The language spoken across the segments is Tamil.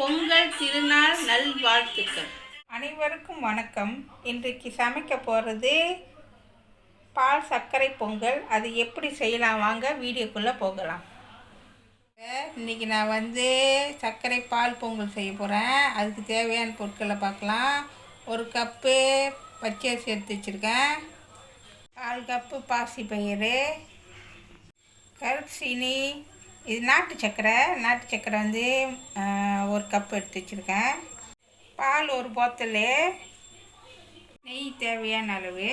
பொங்கல் திருநாள் நல்வாழ்த்துக்கள். அனைவருக்கும் வணக்கம். இன்றைக்கு சமைக்க போகிறது பால் சர்க்கரை பொங்கல். அது எப்படி செய்யலாம்? வாங்க வீடியோக்குள்ளே போகலாம். இன்றைக்கி நான் வந்து சர்க்கரை பால் பொங்கல் செய்ய போகிறேன் அதுக்கு தேவையான பொருட்களை பார்க்கலாம். ஒரு கப்பு பச்சரிசி எடுத்து வச்சுருக்கேன். கால் கப்பு பாசி பயிறு. கருப்பு சீனி. இது நாட்டு சர்க்கரை. நாட்டு சர்க்கரை வந்து கப் எடுத்து வச்சுருக்கேன். பால் ஒரு போத்தல் நெய் தேவையான அளவு.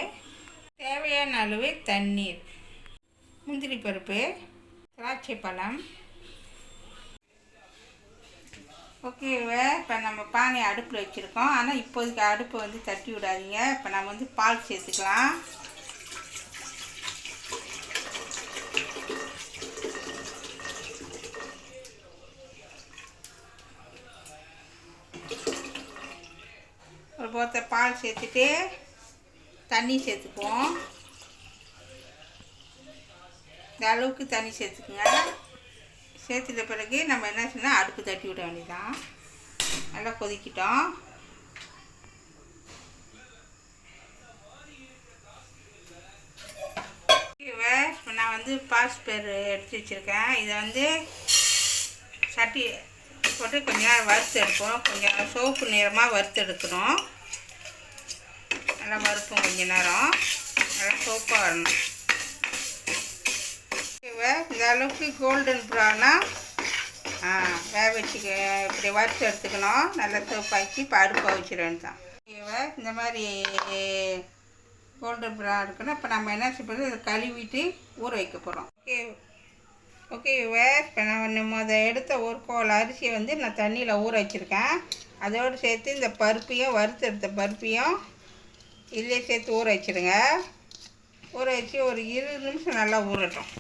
தேவையான அளவு தண்ணீர். முந்திரி பருப்பு திராட்சை பழம். ஓகேவா இப்போ நம்ம பானை அடுப்பில் வச்சுருக்கோம். ஆனால் இப்போதைக்கு அடுப்பை வந்து தட்டி விடாதீங்க. இப்போ நம்ம வந்து பால் சேர்த்துக்கலாம். போத்த பால் சேர்த்துட்டு தண்ணி சேர்த்துக்குவோம். இந்த அளவுக்கு தண்ணி சேர்த்துக்குங்க. சேர்த்துட்ட பிறகு நம்ம என்ன செய்யணும் அடுப்பு தட்டி விட வேண்டியதான் நல்லா கொதிக்கிட்டோம். இப்போ நான் வந்து பாஸ் பேர் எடுத்து வச்சுருக்கேன். இதை வந்து சட்டி போட்டு கொஞ்சம் நேரம் வறுத்து எடுப்போம். கொஞ்சம் சோப்பு நிறமாக வறுத்து எடுக்கணும். நல்லா வறுப்போம் கொஞ்ச நேரம். நல்லா சோப்பாக வரணும். இந்த அளவுக்கு கோல்டன் ப்ரௌனாக வேக வச்சு இப்படி வறுத்து எடுத்துக்கணும். நல்லா சோப்பாக்கி இப்போ அடுப்பை வச்சிட தான் ஓகேவா இந்த மாதிரி கோல்டன் ப்ரௌன் இருக்குன்னா இப்போ நம்ம என்ன செய்யறது இதை கழுவிட்டு ஊற வைக்க போகிறோம் ஓகே ஓகே வேர் இப்போ நான் அதை எடுத்த ஒரு கோல் அரிசியை வந்து நான் தண்ணியில் ஊற வச்சுருக்கேன். அதோடு சேர்த்து இந்த பருப்பையும் வறுத்து எடுத்த பருப்பையும் இதிலே சேர்த்து ஊற வச்சுருங்க ஊற வச்சு ஒரு இருபது நிமிஷம் நல்லா ஊறட்டும்.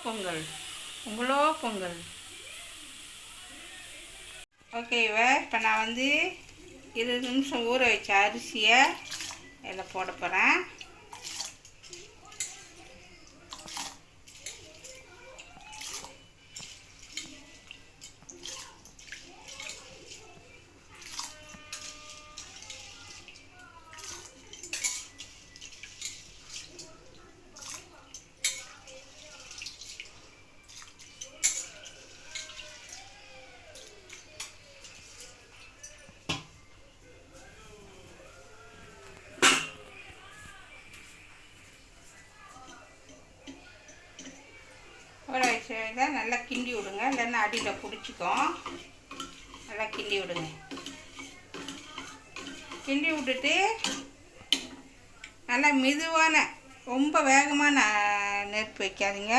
பொங்கல். உங்களோ பொங்கல். ஓகேவா இப்போ நான் வந்து இருபது நிமிஷம் ஊற வச்ச அரிசியை இதில் போட போகிறேன் ஊற வச்ச இதை நல்லா கிண்டி விடுங்க. இல்லைன்னா அடியில் பிடிச்சிக்கும். நல்லா கிண்டி விடுங்க. கிண்டி விட்டுட்டு நல்லா மெதுவான ரொம்ப வேகமான நெருப்பு வைக்காதீங்க.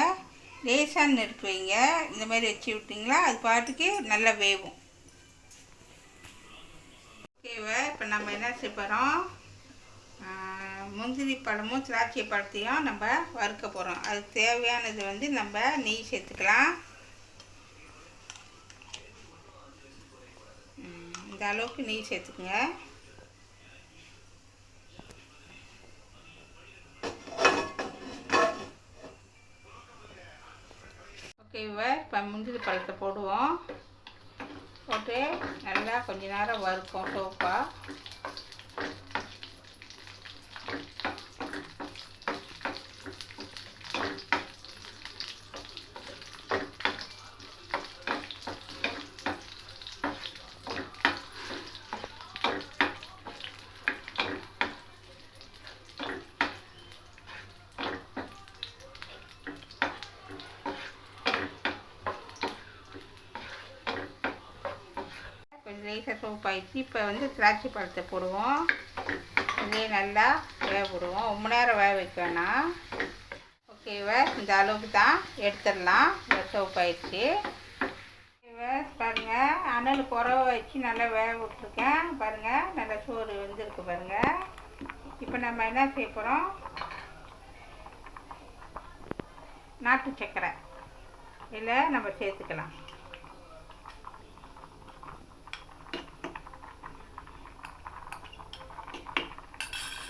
லேசான நெருப்பு வைங்க. இந்த மாதிரி வச்சு விட்டிங்களா அது பாட்டுக்கு நல்லா வேகும். ஓகேவா இப்போ நம்ம என்ன செய்ய போகிறோம் முந்திரி பழமும் திராட்சை பழத்தையும் நம்ம வறுக்க போகிறோம் அதுக்கு தேவையானது வந்து நம்ம நெய் சேர்த்துக்கலாம். இந்த அளவுக்கு நெய் சேர்த்துக்குங்க. ஓகேவா இப்போ முந்திரி பழத்தை போடுவோம். போட்டு நல்லா கொஞ்ச நேரம் வறுப்போம் சோப்பாக கொஞ்சம் ஆகிடுச்சு இப்போ வந்து திராட்சை பழத்தை போடுவோம். இதே நல்லா வேக விடுவோம் ரொம்ப நேரம் வேக வைக்க வேணாம். ஓகேவா இந்த அளவுக்கு தான் எடுத்துடலாம். இந்த ஆயிடுச்சு. பாருங்கள் அனல் குறவ வச்சு நல்லா வேக விட்ருக்கேன் பாருங்கள் நல்லா சோறு வெந்திருக்கு பாருங்கள் இப்போ நம்ம என்ன செய்ய போகிறோம் நாட்டு சக்கரை. இதில் நம்ம சேர்த்துக்கலாம்.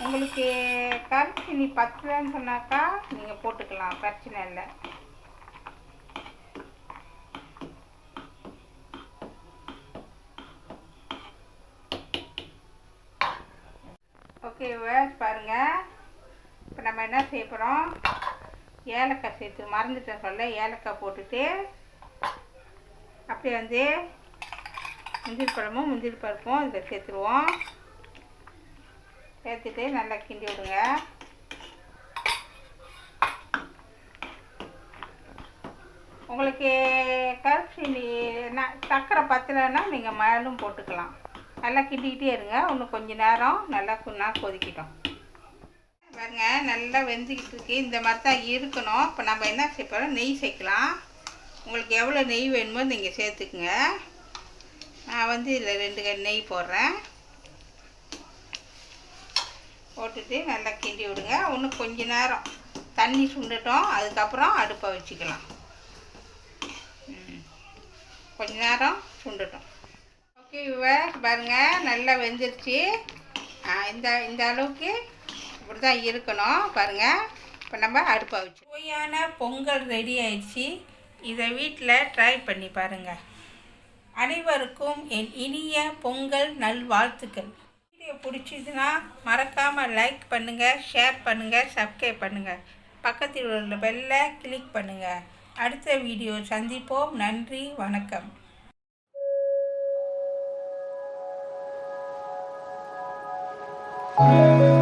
உங்களுக்கு கரிசீனி பத்தலன்னு சொன்னாக்கா நீங்கள் போட்டுக்கலாம் பிரச்சனை இல்லை. ஓகே வேஸ் பாருங்கள் இப்போ நம்ம என்ன செய்ய போகிறோம் ஏலக்காய் சேர்த்து மறந்துட்டேன் சொல்ல ஏலக்காய் போட்டுட்டு அப்படியே வந்து முந்திரி பழமும் முந்திரி பருப்பும் இதில் சேர்த்துருவோம். சேர்த்துட்டு நல்லா கிண்டி விடுங்க. உங்களுக்கு கருப்பு நான் சர்க்கரை பத்தலைன்னா நீங்கள் மேலும் போட்டுக்கலாம். நல்லா கிண்டிக்கிட்டே இருங்க. இன்னும் கொஞ்சம் நேரம் நல்லா குன்னா கொதிக்கிட்டோம். பாருங்க நல்லா வெந்துக்கிட்டு இருக்கு. இந்த மாதிரி தான் இருக்கணும். இப்போ நம்ம என்ன செய்யப்போம் நெய் சேர்க்கலாம். உங்களுக்கு எவ்வளோ நெய் வேணுமோ நீங்கள் சேர்த்துக்குங்க. நான் வந்து இதில் ரெண்டு கை நெய் போடுறேன். போட்டுட்டு நல்லா கிண்டி விடுங்க. இன்னும் கொஞ்ச நேரம் தண்ணி சுண்டுட்டோம். அதுக்கப்புறம் அடுப்பை வச்சுக்கலாம். கொஞ்ச நேரம் சுண்டுட்டோம். ஓகே இவ பாருங்கள் நல்லா வெந்துருச்சு. இந்த இந்த அளவுக்கு இப்படி தான் இருக்கணும். பாருங்கள் இப்போ நம்ம அடுப்பை வச்சு சுவையான பொங்கல் ரெடி ஆயிடுச்சு. இதை வீட்டில் ட்ரை பண்ணி பாருங்கள் அனைவருக்கும் என் இனிய பொங்கல் நல்வாழ்த்துக்கள். வீடியோ பிடிச்சிதுன்னா மறக்காமல் லைக் பண்ணுங்கள் ஷேர் பண்ணுங்கள் சப்ஸ்கிரைப் பண்ணுங்கள் பக்கத்தில் உள்ள பெல்லை கிளிக் பண்ணுங்கள் அடுத்த வீடியோ சந்திப்போம். நன்றி வணக்கம். Thank